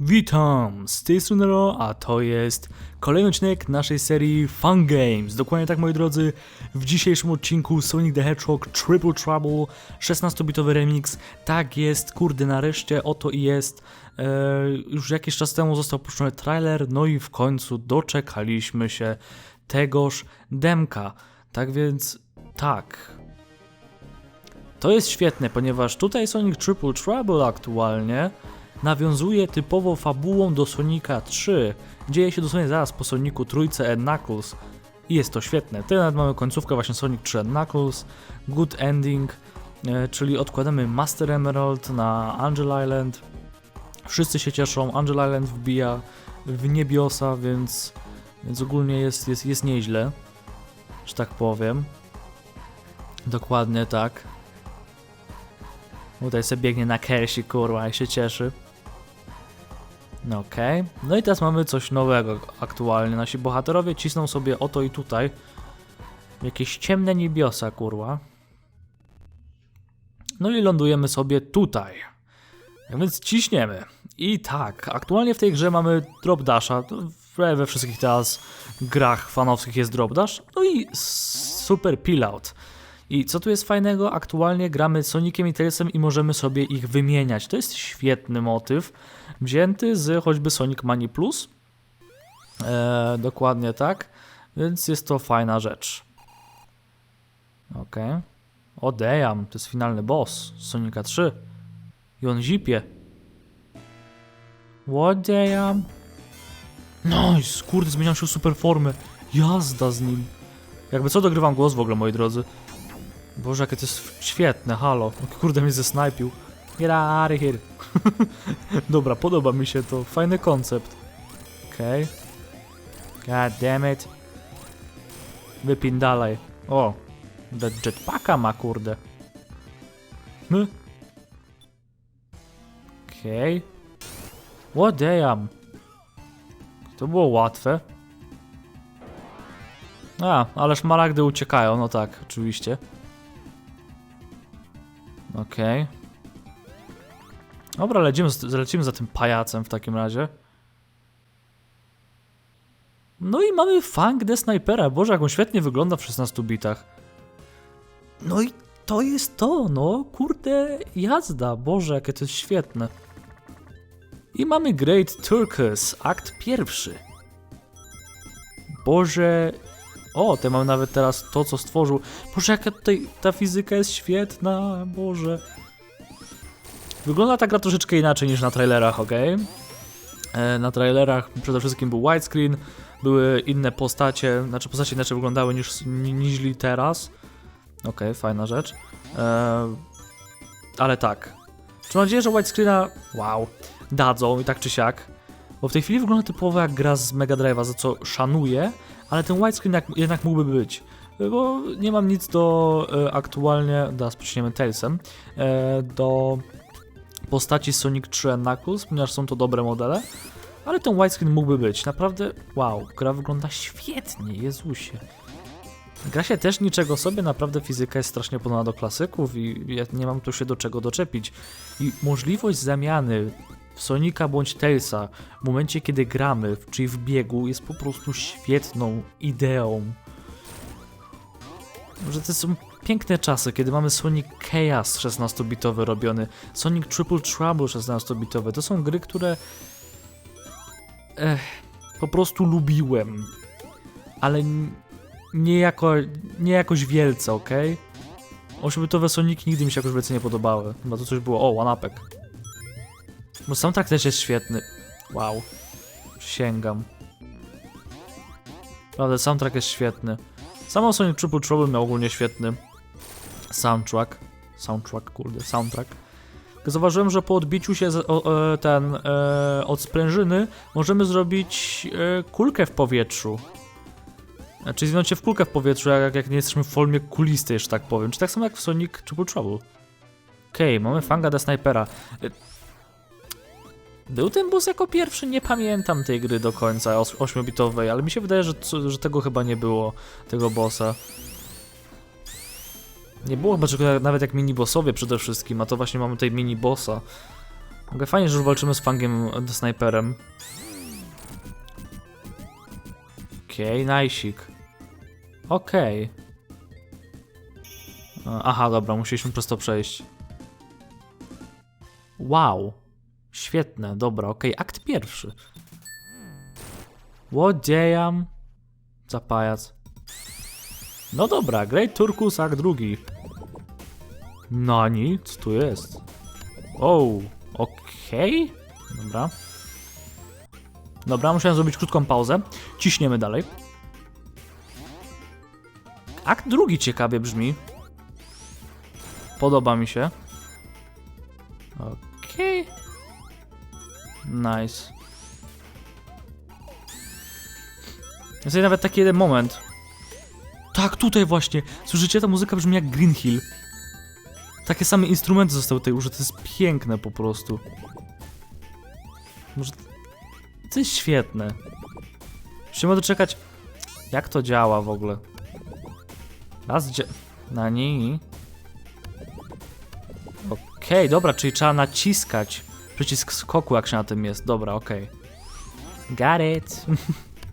Witam, z tej strony Ro, a to jest kolejny odcinek naszej serii Fun Games. Dokładnie tak, moi drodzy, w dzisiejszym odcinku Sonic the Hedgehog Triple Trouble, 16-bitowy remix. Tak jest, kurde, nareszcie oto i jest. E, już jakiś czas temu został puszczony trailer, no i w końcu doczekaliśmy się tegoż demka. Tak więc, tak, to jest świetne, ponieważ tutaj Sonic Triple Trouble aktualnie nawiązuje typowo fabułą do Sonika 3. Dzieje się dosłownie zaraz po Sonicu trójce Knuckles i jest to świetne. Nawet mamy końcówkę właśnie Sonic 3 and Knuckles, Good Ending, e, czyli odkładamy Master Emerald na Angel Island. Wszyscy się cieszą, Angel Island wbija w niebiosa, więc, więc ogólnie jest, jest, jest nieźle, że tak powiem. Dokładnie tak. Tutaj sobie biegnie na Kersi, kurwa, i się cieszy. No okej. No i teraz mamy coś nowego aktualnie. Nasi bohaterowie cisną sobie oto i tutaj. Jakieś ciemne niebiosa, kurwa. No i lądujemy sobie tutaj. Tak więc ciśniemy. I tak, aktualnie w tej grze mamy drop dasha. To we wszystkich teraz grach fanowskich jest drop dash. No i super peel out. I co tu jest fajnego? Aktualnie gramy Soniciem i Tailsem i możemy sobie ich wymieniać. To jest świetny motyw, wzięty z choćby Sonic Mani Plus. Eee, dokładnie tak, więc jest to fajna rzecz. Ok. O damn, to jest finalny boss Sonika 3. I on zipie. What damn? Nice, kurde, zmieniam się super formę. Jazda z nim. Jakby co dogrywam głos w ogóle, moi drodzy. Boże, jakie to jest świetne, halo. Kurde, mnie zesnajpił. Get out of here. Dobra, podoba mi się to. Fajny koncept. Okej. Okay. God damn it. Wypin dalej. O. jet- Jetpacka ma, kurde. My. Okej. Okay. What damn. To było łatwe. A, ale szmaragdy uciekają, no tak, oczywiście. Okej. Dobra, lecimy, lecimy za tym pajacem w takim razie. No i mamy Fang the Snipera. Boże, jak on świetnie wygląda w 16 bitach. No i to jest to, no. Kurde, jazda. Boże, jakie to jest świetne. I mamy Great Turkus, akt pierwszy. Boże, o, te mamy nawet teraz to, co stworzył. Boże, jaka tutaj ta fizyka jest świetna, Boże. Wygląda ta gra troszeczkę inaczej niż na trailerach, ok? E, na trailerach przede wszystkim był widescreen, były inne postacie, znaczy postacie inaczej wyglądały niż, ni- niż teraz. Ok, fajna rzecz. E, ale tak. Mam nadzieję, że widescreena, wow, dadzą i tak czy siak. Bo w tej chwili wygląda typowo jak gra z Mega Drive'a, za co szanuję, ale ten widescreen jak, jednak mógłby być. Bo nie mam nic do e, aktualnie, teraz przyciśniemy Tailsem, e, do postaci Sonic 3 and Knuckles, ponieważ są to dobre modele, ale ten widescreen mógłby być. Naprawdę, wow, gra wygląda świetnie, Jezusie. Gra się też niczego sobie, naprawdę fizyka jest strasznie podobna do klasyków i ja nie mam tu się do czego doczepić. I możliwość zamiany w Sonika bądź Tailsa w momencie, kiedy gramy, czyli w biegu, jest po prostu świetną ideą. Że to są piękne czasy, kiedy mamy Sonic Chaos 16-bitowy robiony, Sonic Triple Trouble 16-bitowy. To są gry, które ech, po prostu lubiłem, ale nie, jako, nie jakoś wielce, ok? 8-bitowe Sonic nigdy mi się jakoś wielce nie podobały. Chyba to coś było, o, one-upek. Bo soundtrack też jest świetny. Wow. Sięgam. Prawda, soundtrack jest świetny. Samo Sonic Triple Trouble miał ogólnie świetny soundtrack. Soundtrack, kurde, soundtrack. Zauważyłem, że po odbiciu się z, o, e, ten e, od sprężyny możemy zrobić e, kulkę w powietrzu. Znaczy zwinąć się w kulkę w powietrzu, jak, jak nie jesteśmy w formie kulistej, że tak powiem. Czy tak samo jak w Sonic Triple Trouble. Okej, mamy Fanga the Snipera. E, Był ten boss jako pierwszy? Nie pamiętam tej gry do końca, os- 8-bitowej, ale mi się wydaje, że, że tego chyba nie było, tego bossa. Nie było chyba czegoś nawet jak mini-bossowie przede wszystkim, a to właśnie mamy tutaj mini-bossa. Mogę fajnie, że już walczymy z fangiem snajperem. Okej, okay, najsik. Okej. Okay. Aha, dobra, musieliśmy przez to przejść. Wow. Świetne, dobra, okej. Okay. Akt pierwszy. Damn? Za pajac. No dobra, Great Turkus akt drugi. Nani? Co tu jest? O, okej. Okay. Dobra. Dobra, musiałem zrobić krótką pauzę. Ciśniemy dalej. Akt drugi ciekawie brzmi. Podoba mi się. Okej. Okay. Nice. Jest nawet taki jeden moment. Tak, tutaj właśnie. Słyszycie, ta muzyka brzmi jak Green Hill. Takie same instrumenty zostały tutaj użyte, to jest piękne po prostu. Może... To jest świetne. Musimy doczekać, jak to działa w ogóle. Raz dzia... Na niej. Okej, okay, dobra, czyli trzeba naciskać przycisk skoku, jak się na tym jest. Dobra, okej. Okay. Got it.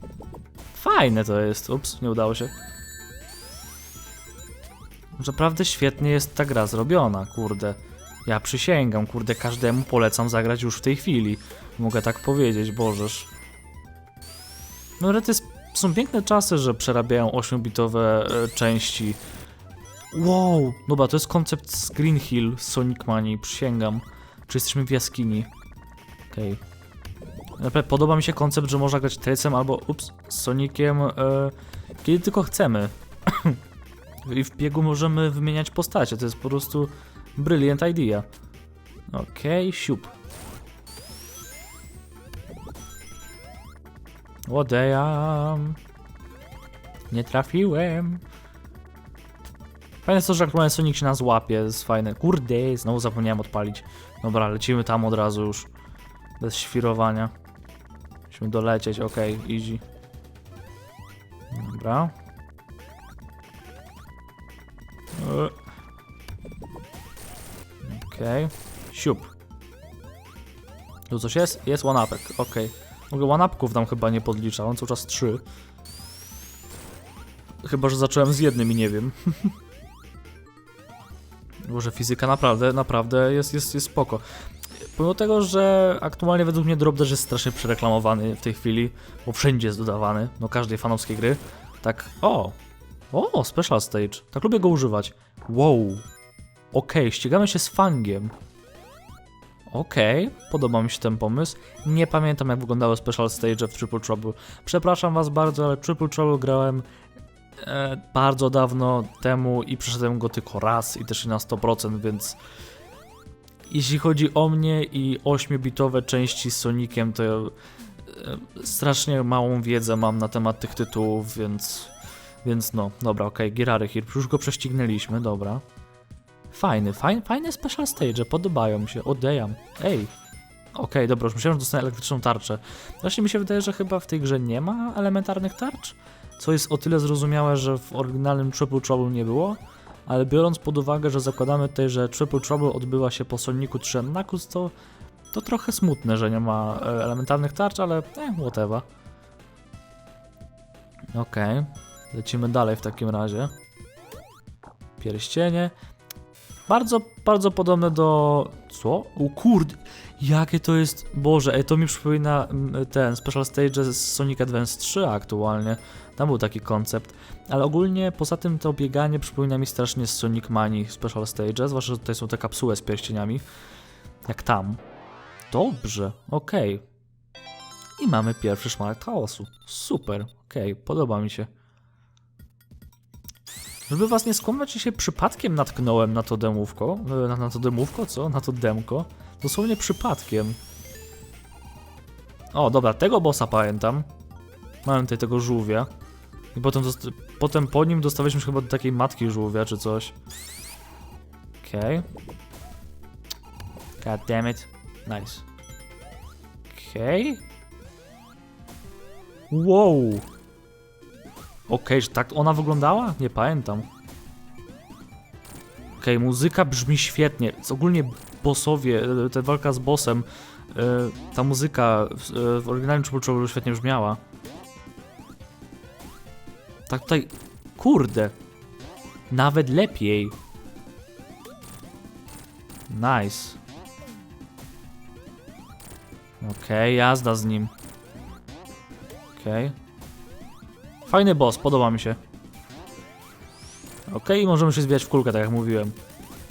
Fajne to jest. Ups, nie udało się. Naprawdę świetnie jest ta gra zrobiona, kurde. Ja przysięgam, kurde, każdemu polecam zagrać już w tej chwili. Mogę tak powiedzieć, bożeż. No ale to jest, są piękne czasy, że przerabiają 8-bitowe e, części. Wow, dobra, to jest koncept z Green Hill, Sonic Manii, przysięgam. Czy jesteśmy w jaskini? Okej. Okay. Naprawdę podoba mi się koncept, że można grać Tracem albo, ups, Soniciem, e, kiedy tylko chcemy. I w biegu możemy wymieniać postacie, to jest po prostu brilliant idea. Okej, okay, siup. Łodejam. Nie trafiłem. Fajne jest to, że aktualnie Sonic się nas łapie, jest fajne. Kurde, znowu zapomniałem odpalić. Dobra, lecimy tam od razu już. Bez świrowania. Musimy dolecieć, ok, easy. Dobra. Okej. Okay. Siup. Tu coś jest? Jest one-upek, okej. Okay. Mogę one-upków tam chyba nie podlicza, on cały czas trzy. Chyba, że zacząłem z jednym i nie wiem. Boże, fizyka naprawdę, naprawdę jest, jest, jest spoko. Pomimo tego, że aktualnie według mnie Drop Dash jest strasznie przereklamowany w tej chwili, bo wszędzie jest dodawany, no każdej fanowskiej gry, tak, o, o, Special Stage, tak lubię go używać. Wow, okay, ścigamy się z fangiem. Okay, podoba mi się ten pomysł. Nie pamiętam jak wyglądały Special Stage w Triple Trouble. Przepraszam was bardzo, ale Triple Trouble grałem e, bardzo dawno temu i przeszedłem go tylko raz i też na 100%, więc jeśli chodzi o mnie i 8-bitowe części z Soniciem, to e, strasznie małą wiedzę mam na temat tych tytułów, więc więc no, dobra, okej, okay, Girary Hir, już go prześcignęliśmy, dobra. Fajny, fajny, fajne special stage, podobają mi się, odejam. Ej, okej, okay, dobra, już myślałem, że dostanę elektryczną tarczę. Właśnie mi się wydaje, że chyba w tej grze nie ma elementarnych tarcz, co jest o tyle zrozumiałe, że w oryginalnym Triple Trouble nie było, ale biorąc pod uwagę, że zakładamy tutaj, że Triple Trouble odbyła się po Sonicu 3 Knuckles, to, to trochę smutne, że nie ma e, elementarnych tarcz, ale eh, whatever. Okej, okay. lecimy dalej w takim razie. Pierścienie. Bardzo, bardzo podobne do... Co? O kurde, jakie to jest... Boże, to mi przypomina mm, ten Special Stage z Sonic Advance 3 aktualnie. Tam był taki koncept. Ale ogólnie poza tym to bieganie przypomina mi strasznie z Sonic Mani Special Stage, zwłaszcza, że tutaj są te kapsuły z pierścieniami. Jak tam. Dobrze, okej. Okay. I mamy pierwszy szmarek chaosu. Super, okej, okay, podoba mi się. Żeby was nie skłamać, się przypadkiem natknąłem na to demówko. E, na, na to demówko, co? Na to demko. Dosłownie przypadkiem. O, dobra, tego bossa pamiętam. Mamy tutaj tego żółwia. I potem, potem po nim dostawaliśmy chyba do takiej matki żółwia czy coś. Okej. Okay. God damn it. Nice. Okej. Okay. Wow. Okej, okay, tak ona wyglądała? Nie pamiętam. Okej, Okej, muzyka brzmi świetnie. Ogólnie bossowie, e, ta walka z bossem, e, ta muzyka w, e, w oryginalnym Trouble świetnie brzmiała. Tak tutaj, kurde, nawet lepiej. Nice. Okej, jazda z nim. Okej. Fajny boss, podoba mi się. Okej, możemy się zbijać w kulkę, tak jak mówiłem.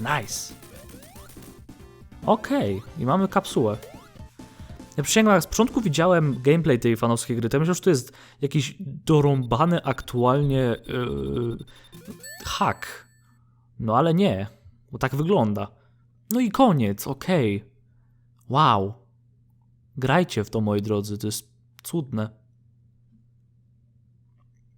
Nice. Okej, i mamy kapsułę. Ja przysięgam, z początku widziałem gameplay tej fanowskiej gry, to ja myślałem, że to jest jakiś dorąbany aktualnie yy, hack. No ale nie, bo tak wygląda. No i koniec, okej. Wow. Grajcie w to, moi drodzy, to jest cudne.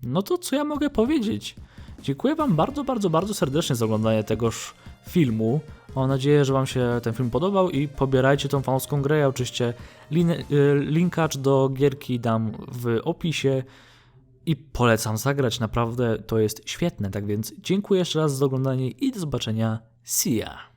No to co ja mogę powiedzieć? Dziękuję Wam bardzo, bardzo, bardzo serdecznie za oglądanie tegoż filmu. Mam nadzieję, że Wam się ten film podobał i pobierajcie tą fanowską grę. Ja oczywiście lin, y, linkacz do gierki dam w opisie i polecam zagrać. Naprawdę to jest świetne. Tak więc dziękuję jeszcze raz za oglądanie i do zobaczenia. See ya!